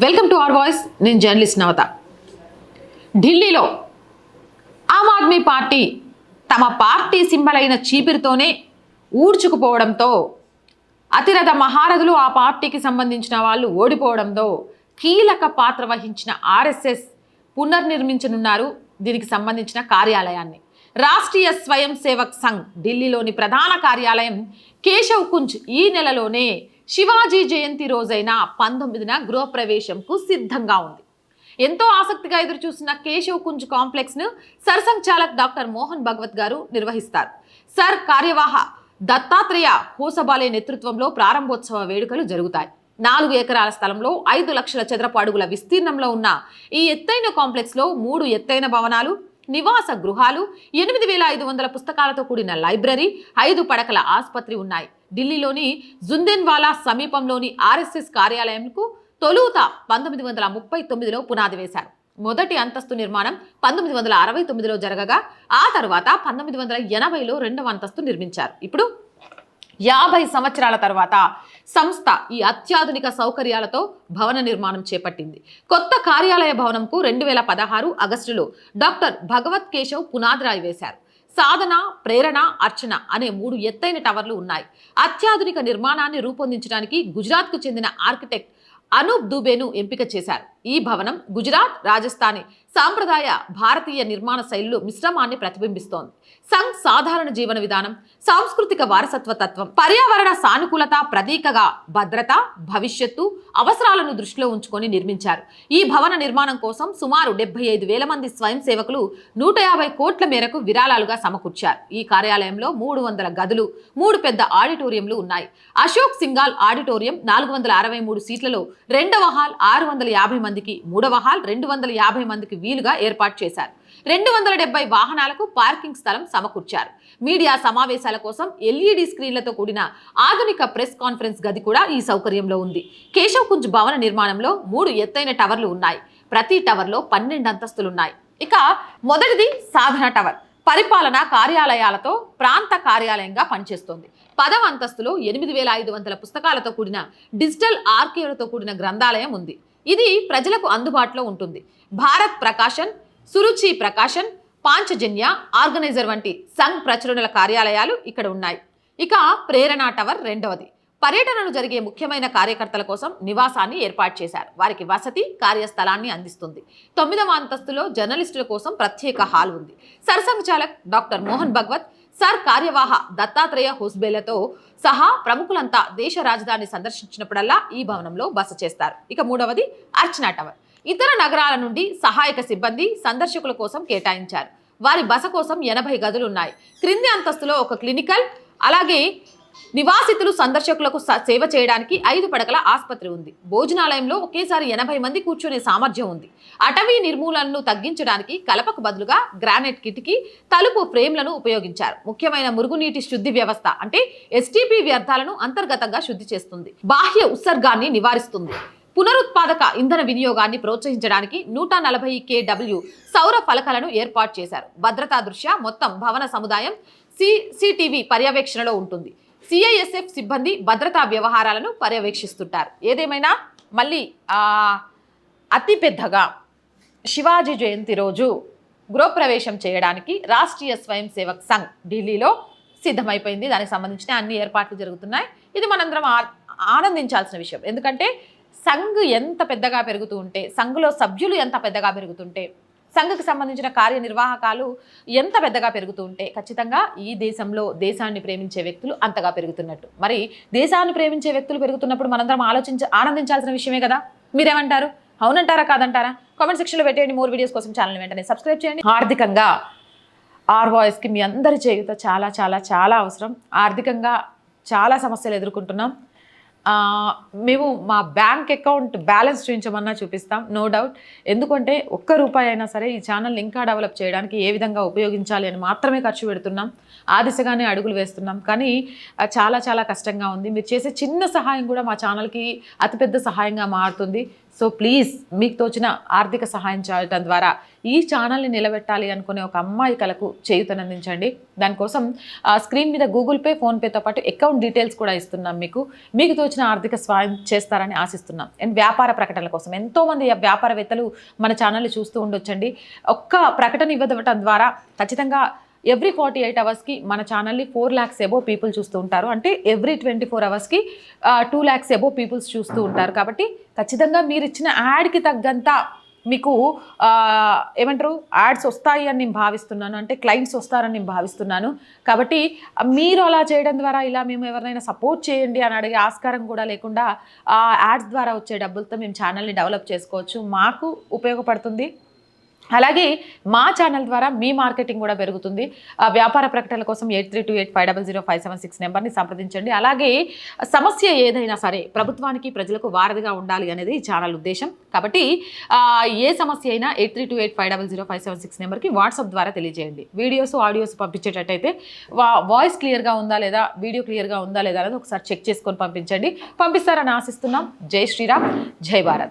Welcome to our voice నేను journalist నవత. ఢిల్లీలో Aam Aadmi party తమ పార్టీ సింబల్ అయిన చీపిరితోనే ఊడ్చుకుపోవడంతో అతిరథ మహారథులు ఆ పార్టీకి సంబంధించిన వాళ్ళు ఓడిపోవడంతో కీలక పాత్ర వహించిన ఆర్ఎస్ఎస్ పునర్నిర్మించనున్నారు దీనికి సంబంధించిన కార్యాలయాన్ని. రాష్ట్రీయ స్వయం సేవక్ సంఘ్ ఢిల్లీలోని ప్రధాన కార్యాలయం కేశవ్ కుంజ్ ఈ నెలలోనే శివాజీ జయంతి రోజైన పంతొమ్మిదిన గృహప్రవేశంకు సిద్ధంగా ఉంది. ఎంతో ఆసక్తిగా ఎదురుచూసిన కేశవ్ కుంజ్ కాంప్లెక్స్ను సర్సంఘ్ డాక్టర్ మోహన్ భగవత్ గారు నిర్వహిస్తారు. సర్ కార్యవాహ దత్తాత్రేయ హోసబాలే నేతృత్వంలో ప్రారంభోత్సవ వేడుకలు జరుగుతాయి. నాలుగు ఎకరాల స్థలంలో ఐదు లక్షల చదరపు అడుగుల విస్తీర్ణంలో ఉన్న ఈ ఎత్తైన కాంప్లెక్స్లో మూడు ఎత్తైన భవనాలు నివాస గృహాలు ఎనిమిది వేల ఐదు వందల పుస్తకాలతో కూడిన లైబ్రరీ ఐదు పడకల ఆసుపత్రి ఉన్నాయి. ఢిల్లీలోని జుందెన్వాలా సమీపంలోని ఆర్ఎస్ఎస్ కార్యాలయంకు తొలుత పంతొమ్మిది వందల ముప్పై తొమ్మిదిలో పునాది వేశారు. మొదటి అంతస్తు నిర్మాణం పంతొమ్మిది వందల అరవై తొమ్మిదిలో జరగగా ఆ తర్వాత పంతొమ్మిది వందల ఎనభైలో రెండవ అంతస్తు నిర్మించారు. ఇప్పుడు యాభై సంవత్సరాల తర్వాత సంస్థ ఈ అత్యాధునిక సౌకర్యాలతో భవన నిర్మాణం చేపట్టింది. కొత్త కార్యాలయ భవనంకు రెండు వేల పదహారు ఆగస్టులో డాక్టర్ భగవత్ కేశవ్ పునాదిరాయి వేశారు. సాధన ప్రేరణ అర్చన అనే మూడు ఎత్తైన టవర్లు ఉన్నాయి. అత్యాధునిక నిర్మాణాన్ని రూపొందించడానికి గుజరాత్కు చెందిన ఆర్కిటెక్ట్ అనూప్ దుబేను ఎంపిక చేశారు. ఈ భవనం గుజరాత్ రాజస్థానీ సాంప్రదాయ భారతీయ నిర్మాణ శైలిలో మిశ్రమాన్ని ప్రతిబింబిస్తోంది. సంఘ్ సాధారణ జీవన విధానం సాంస్కృతిక వారసత్వ తత్వం పర్యావరణ సానుకూలత ప్రతీకగా భద్రత భవిష్యత్తు అవసరాలను దృష్టిలో ఉంచుకొని నిర్మించారు. ఈ భవన నిర్మాణం కోసం సుమారు డెబ్బై ఐదు వేల మంది స్వయం సేవకులు నూట యాభై కోట్ల మేరకు విరాళాలుగా సమకూర్చారు. ఈ కార్యాలయంలో మూడు వందల గదులు మూడు పెద్ద ఆడిటోరియంలు ఉన్నాయి. అశోక్ సింగాల్ ఆడిటోరియం నాలుగు వందల అరవై మూడు సీట్లలో రెండవ హాల్ ఆరు వందల యాభై మందికి మూడవ హాల్ రెండు వందల యాభై మందికి వీలుగా ఏర్పాటు చేశారు. రెండు వందల డెబ్బై వాహనాలకు పార్కింగ్ స్థలం సమకూర్చారు. మీడియా సమావేశాల కోసం ఎల్ఈడి స్క్రీన్లతో కూడిన ఆధునిక ప్రెస్ కాన్ఫరెన్స్ గది కూడా ఈ సౌకర్యంలో ఉంది. కేశవ్ కుంజ్ భవన నిర్మాణంలో మూడు ఎత్తైన టవర్లు ఉన్నాయి. ప్రతి టవర్లో పన్నెండు అంతస్తులున్నాయి. ఇక మొదటిది సాధన టవర్. పరిపాలన కార్యాలయాలతో ప్రాంత కార్యాలయంగా పనిచేస్తోంది. పదవ అంతస్తులో ఎనిమిది వేల ఐదు వందల పుస్తకాలతో కూడిన డిజిటల్ ఆర్కైవ్లతో కూడిన గ్రంథాలయం ఉంది. ఇది ప్రజలకు అందుబాటులో ఉంటుంది. భారత్ ప్రకాశన్ సురుచి ప్రకాశన్ పాంచజన్య ఆర్గనైజర్ వంటి సంఘ్ ప్రచురణల కార్యాలయాలు ఇక్కడ ఉన్నాయి. ఇక ప్రేరణ టవర్ రెండవది. పర్యటనలు జరిగే ముఖ్యమైన కార్యకర్తల కోసం నివాసాన్ని ఏర్పాటు చేశారు. వారికి వసతి కార్యస్థలాన్ని అందిస్తుంది. తొమ్మిదవ అంతస్తులో జర్నలిస్టుల కోసం ప్రత్యేక హాల్ ఉంది. సరసంఘచాలక్ డాక్టర్ మోహన్ భగవత్ సర్ కార్యవాహ దత్తాత్రేయ హోస్బేలతో సహా ప్రముఖులంతా దేశ రాజధాని సందర్శించినప్పుడల్లా ఈ భవనంలో బస చేస్తారు. ఇక మూడవది అర్చనా టవర్. ఇతర నగరాల నుండి సహాయక సిబ్బంది సందర్శకుల కోసం కేటాయించారు. వారి బస కోసం ఎనభై గదులు ఉన్నాయి క్రింది అంతస్తులో ఒక క్లినికల్ అలాగే నివాసితులు సందర్శకులకు సేవ చేయడానికి ఐదు పడకల ఆసుపత్రి ఉంది. భోజనాలయంలో ఒకేసారి ఎనభై మంది కూర్చునే సామర్థ్యం ఉంది. అటవీ నిర్మూలనను తగ్గించడానికి కలపకు బదులుగా గ్రానైట్ కిటికీ తలుపు ఫ్రేమ్లను ఉపయోగించారు. ముఖ్యమైన మురుగునీటి శుద్ధి వ్యవస్థ అంటే ఎస్టీపీ వ్యర్థాలను అంతర్గతంగా శుద్ధి చేస్తుంది. బాహ్య ఉత్సర్గాన్ని నివారిస్తుంది. పునరుత్పాదక ఇంధన వినియోగాన్ని ప్రోత్సహించడానికి నూట నలభై కేడబ్ల్యూ సౌర ఫలకలను ఏర్పాటు చేశారు. భద్రతా దృష్ట్యా మొత్తం భవన సముదాయం సిసిటీవీ పర్యవేక్షణలో ఉంటుంది. సిఐఎస్ఎఫ్ సిబ్బంది భద్రతా వ్యవహారాలను పర్యవేక్షిస్తుంటారు. ఏదేమైనా మళ్ళీ అతిపెద్దగా శివాజీ జయంతి రోజు గృహప్రవేశం చేయడానికి రాష్ట్రీయ స్వయం సేవక్ సంఘ్ ఢిల్లీలో సిద్ధమైపోయింది. దానికి సంబంధించిన అన్ని ఏర్పాట్లు జరుగుతున్నాయి. ఇది మనందరం ఆ- ఆనందించాల్సిన విషయం. ఎందుకంటే సంఘ్ ఎంత పెద్దగా పెరుగుతూ ఉంటే సంఘ్లో సభ్యులు ఎంత పెద్దగా పెరుగుతుంటే సంఘకు సంబంధించిన కార్యనిర్వాహకాలు ఎంత పెద్దగా పెరుగుతూ ఉంటే ఖచ్చితంగా ఈ దేశంలో దేశాన్ని ప్రేమించే వ్యక్తులు అంతగా పెరుగుతున్నట్టు. మరి దేశాన్ని ప్రేమించే వ్యక్తులు పెరుగుతున్నప్పుడు మనందరం ఆలోచించ ఆనందించాల్సిన విషయమే కదా? మీరేమంటారు? అవునంటారా కాదంటారా? కామెంట్ సెక్షన్లో పెట్టేయండి మోర్ వీడియోస్ కోసం ఛానల్ వెంటనే సబ్స్క్రైబ్ చేయండి. ఆర్థికంగా ఆర్ వాయిస్కి మీ అందరి చేయుత చాలా చాలా చాలా అవసరం. ఆర్థికంగా చాలా సమస్యలు ఎదుర్కొంటున్నాం. మేము మా బ్యాంక్ అకౌంట్ బ్యాలెన్స్ చూపించమన్నా చూపిస్తాం నో డౌట్. ఎందుకంటే ఒక్క రూపాయి అయినా సరే ఈ ఛానల్ ఇంకా డెవలప్ చేయడానికి ఏ విధంగా ఉపయోగించాలి అని మాత్రమే ఖర్చు పెడుతున్నాం. ఆ దిశగానే అడుగులు వేస్తున్నాం. కానీ చాలా చాలా కష్టంగా ఉంది. మీరు చేసే చిన్న సహాయం కూడా మా ఛానల్కి అతిపెద్ద సహాయంగా మారుతుంది. సో ప్లీజ్ మీకు తోచిన ఆర్థిక సహాయం చేయటం ద్వారా ఈ ఛానల్ని నిలబెట్టాలి అనుకునే ఒక అమ్మాయి కలకు చేయుతనందించండి దానికోసం ఆ, స్క్రీన్ మీద గూగుల్ పే ఫోన్పేతో పాటు అకౌంట్ డీటెయిల్స్ కూడా ఇస్తున్నాం మీకు. మీకు తోచిన ఆర్థిక సహాయం చేస్తారని ఆశిస్తున్నాం. అండ్ వ్యాపార ప్రకటనల కోసం ఎంతోమంది వ్యాపారవేత్తలు మన ఛానల్ని చూస్తూ ఉండొచ్చండి. ఒక్క ప్రకటన ఇవ్వడం ద్వారా ఖచ్చితంగా ఎవ్రీ ఫార్టీ ఎయిట్ అవర్స్కి మన ఛానల్ని ఫోర్ ల్యాక్స్ ఎబో పీపుల్ చూస్తూ ఉంటారు. అంటే ఎవ్రీ ట్వంటీ ఫోర్ అవర్స్కి టూ ల్యాక్స్ ఎబో పీపుల్స్ చూస్తూ ఉంటారు. కాబట్టి ఖచ్చితంగా మీరు ఇచ్చిన యాడ్కి తగ్గంత మీకు ఏమంటారు? యాడ్స్ వస్తాయి అని నేను భావిస్తున్నాను. అంటే క్లయింట్స్ వస్తారని నేను భావిస్తున్నాను. కాబట్టి మీరు అలా చేయడం ద్వారా ఇలా మేము ఎవరినైనా సపోర్ట్ చేయండి అని అడిగే ఆస్కారం కూడా లేకుండా ఆ యాడ్స్ ద్వారా వచ్చే డబ్బులతో మేము ఛానల్ని డెవలప్ చేసుకోవచ్చు. మాకు ఉపయోగపడుతుంది. అలాగే మా ఛానల్ ద్వారా మీ మార్కెటింగ్ కూడా పెరుగుతుంది. వ్యాపార ప్రకటనల కోసం eight three two eight five double zero five seven six నెంబర్ని సంప్రదించండి. అలాగే సమస్య ఏదైనా సరే ప్రభుత్వానికి ప్రజలకు వారధిగా ఉండాలి అనేది ఈ ఛానల్ ఉద్దేశం. కాబట్టి ఏ సమస్య అయినా eight three two eight five double zero five seven six నెంబర్కి వాట్సాప్ ద్వారా తెలియజేయండి. వీడియోస్ ఆడియోస్ పంపించేటట్టయితే వా వాయిస్ క్లియర్గా ఉందా లేదా వీడియో క్లియర్గా ఉందా లేదా అనేది ఒకసారి చెక్ చేసుకొని పంపించండి. పంపిస్తారని ఆశిస్తున్నాం. జై శ్రీరామ్. జై భారత్.